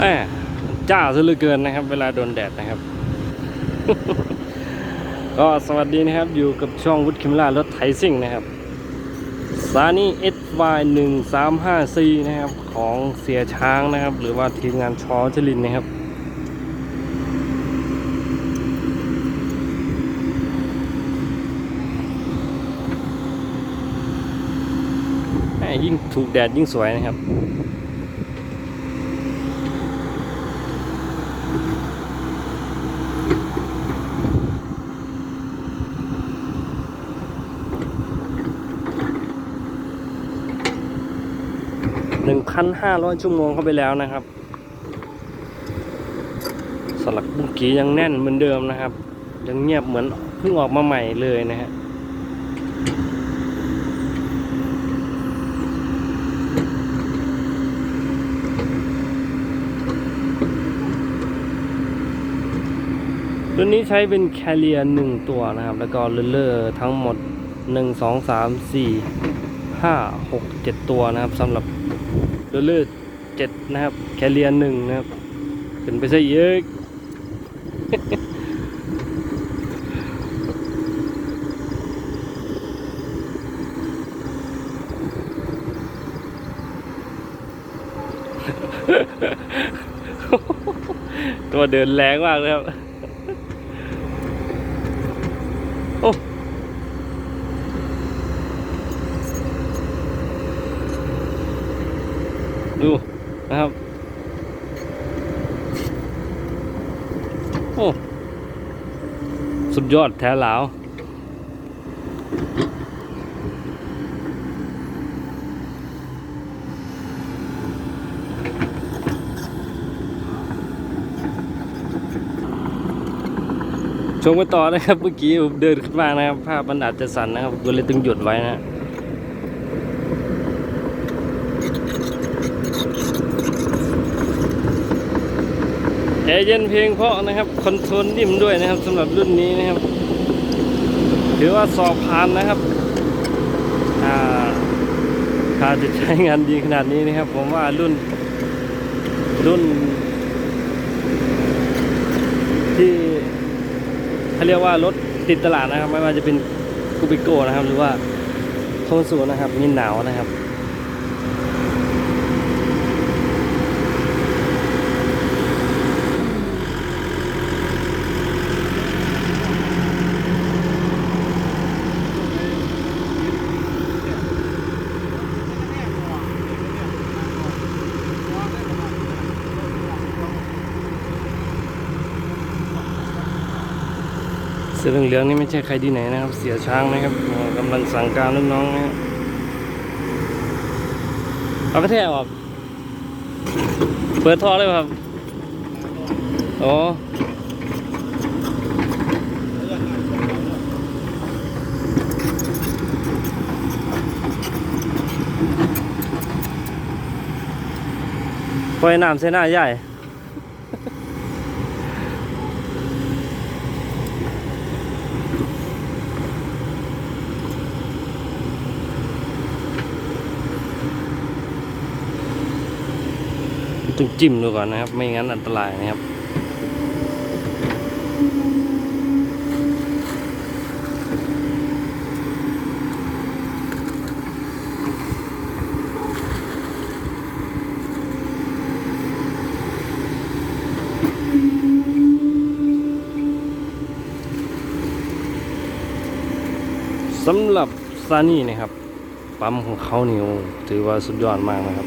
แม่จ้าซะเหลือเกินนะครับ เวลาโดนแดดนะครับ ก็สวัสดีนะครับ อยู่กับช่องวุฒิคิมล่ารถไถซิ่งนะครับซานี่ SY 1 3 5 4นะครับของเสียช้างนะครับ หรือว่าทีมงานชอจลินนะครับ ยิ่งถูกแดดยิ่งสวยนะครับ หนึ่งพันห้าร้อยชั่วโมงเข้าไปแล้วนะครับ สลักบุกียังแน่นเหมือนเดิมนะครับ ยังเงียบเหมือนเพิ่งออกมาใหม่เลยนะฮะตัวนี้ใช้เป็นแคเรียหนึ่งตัวนะครับ แล้วก็เลอร์ทั้งหมดหนึ่งสองสามสี่ห้าหกเจ็ดตัวนะครับสำหรับ เลอร์เจ็ดนะครับ แคเรียนหนึ่งนะครับ ขึ้นไปซะเยอะตัวเดินแรงมากเลยครับ ดูนะครับ โอ้ สุดยอดแท้หลาวชมกันต่อนะครับเมื่อกี้ผมเดินขึ้นมานะครับ ภาพมันอาจจะสั่นนะครับก็เลยต้องหยุดไว้นะ แอร์เย็นเพียงเพราะนะครับคอนโทรลนิ่มด้วยนะครับสำหรับรุ่นนี้นะครับ ถือว่าสอบผ่านนะครับอ่าถ้าจะใช้งานดีขนาดนี้นะครับ ผมว่ารุ่นรุ่น ที่เขาเรียกว่ารถติดตลาดนะครับ ไม่ว่าจะเป็นกูบิโก้นะครับ หรือว่าโทนสูนะครับ มีหนาวนะครับ เสื้อเหลืองๆนี่ไม่ใช่ใครที่ไหนนะครับ เสียช้างนะครับกำลังสั่งการลูกน้องนะครับเอากระแทกออก เปิดท่อเลยครับอ๋อปล่อยน้ำใส่หน้าใหญ่ ต้องจิ้มดูก่อนนะครับ ไม่งั้นอันตรายนะครับสำหรับซานี่นะครับ ปั๊มของเขานี่โอ้ถือว่าสุดยอดมากนะครับ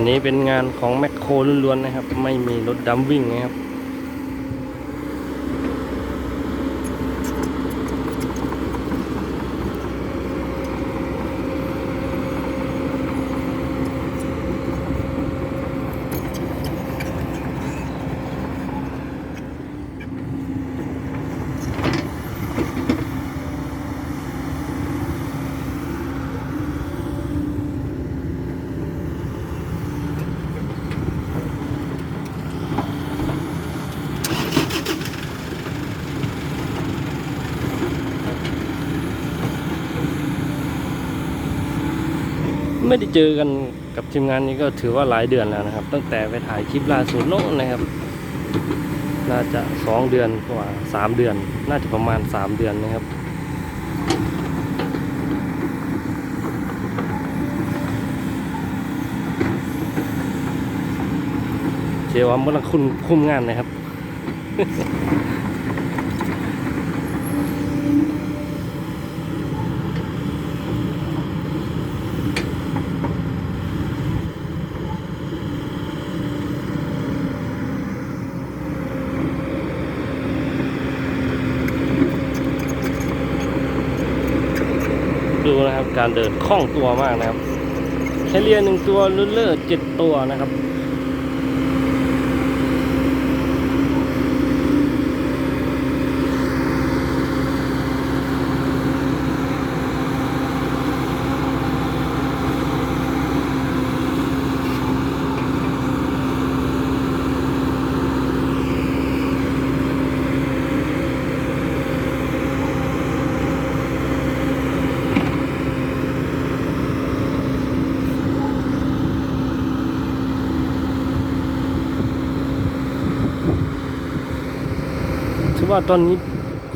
ันนี้เป็นงานของแมคโครล้วนๆนะครับ ไม่มีรถดำวิ่งนะครับ ไม่ได้เจอกันกับทีมงานนี้ก็ถือว่าหลายเดือนแล้วนะครับ ตั้งแต่ไปถ่ายคลิปล่าสุดโน้นนะครับ น่าจะสองเดือนกว่าสามเดือน น่าจะประมาณสามเดือนนะครับเจว่ามันกำลังคุมคุมงานนะครับ ดู นะครับ การเดินคล่องตัวมากนะครับแคเรียหนึ่งตัวลุลเลอร์เจ็ดตัวนะครับ ว่าตอนนี้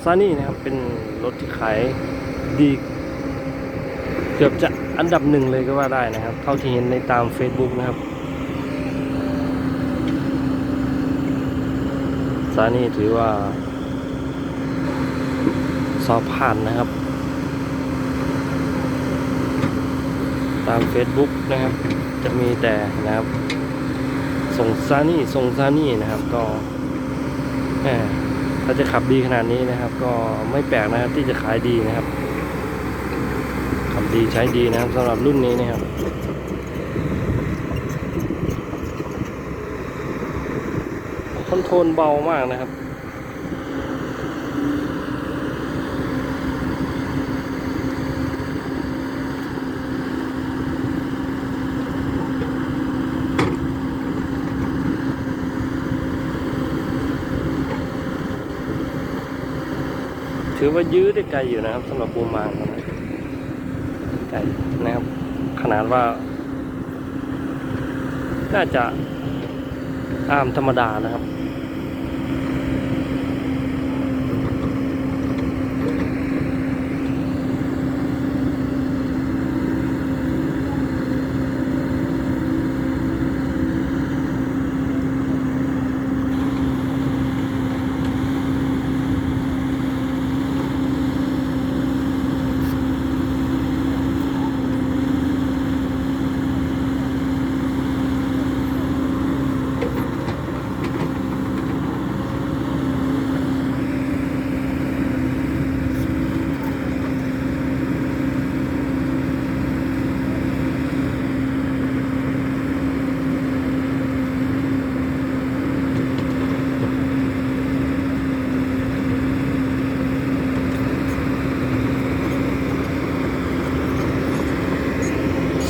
ซานี่นะครับเป็นรถที่ขายดีเกือบจะอันดับหนึ่งเลยก็ว่าได้นะครับ เท่าที่เห็นในตาม Facebook นะครับซานี่ถือว่า สอบผ่านนะครับ ตาม Facebook นะครับ จะมีแต่นะครับ ส่งซานี่ส่งซานี่นะครับก็แหม ถ้าจะขับดีขนาดนี้นะครับ ก็ไม่แปลกนะครับที่จะขายดีนะครับ ขับดีใช้ดีนะครับสำหรับรุ่นนี้นะครับคอนโทรลเบามากนะครับ ถือว่ายื้อได้ไกลอยู่นะครับสำหรับปูมางนะไกลนะครับ ขนาดว่า น่าจะอามธรรมดานะครับ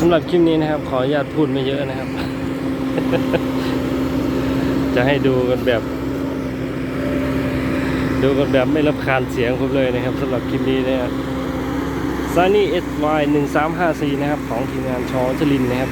ำหรับคลิปนี้นะครับ ขออนุญาตพูดไม่เยอะนะครับ จะให้ดูกันแบบ ดูกันแบบไม่รับคานเสียงผมเลยนะครับสำหรับคลิปนี้นะครับ Sunny SY 1354นะครับ ของทีมงานชอชลินนะครับ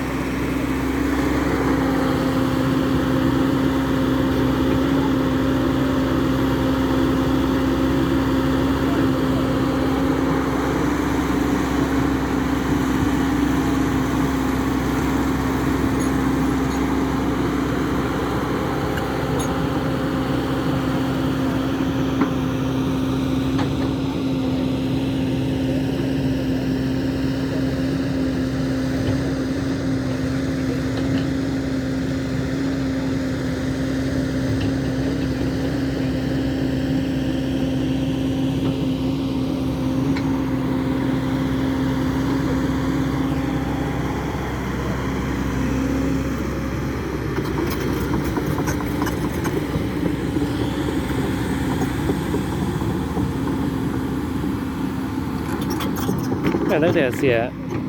ตั้งแต่เสีย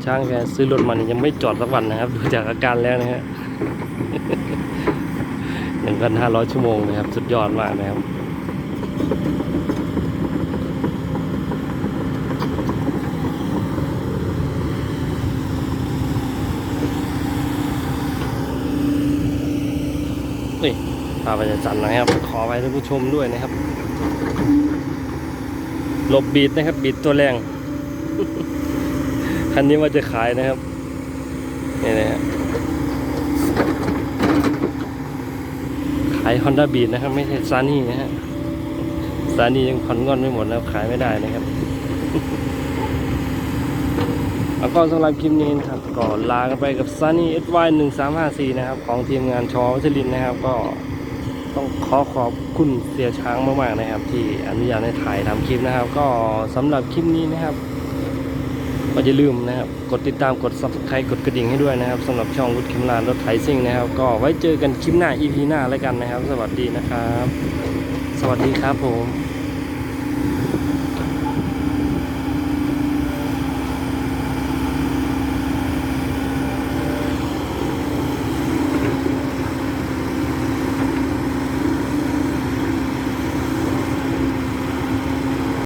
ช้างแกซื้อรถมานี่ยังไม่จอดสักวันนะครับ ดูจากอาการแล้วนะฮะหนึ่งพันห้าร้อยชั่วโมงนะครับ สุดยอดมากนะครับนี่พาไปจันนะครับ ขอไปท่านผู้ชมด้วยนะครับ หลบบีดนะครับ บีดตัวแรง คันนี้ว่าจะขายนะครับนี่นะฮะขาย Honda Beat นะครับ ไม่ใช่ซานี่นะฮะซานี่ยังผ่อนงอนไม่หมดแล้วขายไม่ได้นะครับแล้วก็สำหรับคลิปนี้นะครับก็ลากันไปกับ Sunny SY 1 3 5 4นะครับ ของทีมงานชอวัชรินนะครับ ก็ต้องขอขอบคุณเสียช้างมากๆนะครับ ที่อนุญาตให้ถ่ายทำคลิปนะครับ ก็สำหรับคลิปนี้นะครับ ก็อย่าลืมนะครับ กดติดตามกด subscribe กดกระดิ่งให้ด้วยนะครับสำหรับช่องวุฒิคิมลานรถไถซิ่งนะครับ ก็ไว้เจอกันคลิปหน้า EP หน้าแล้วกันนะครับ สวัสดีนะครับ สวัสดีครับผม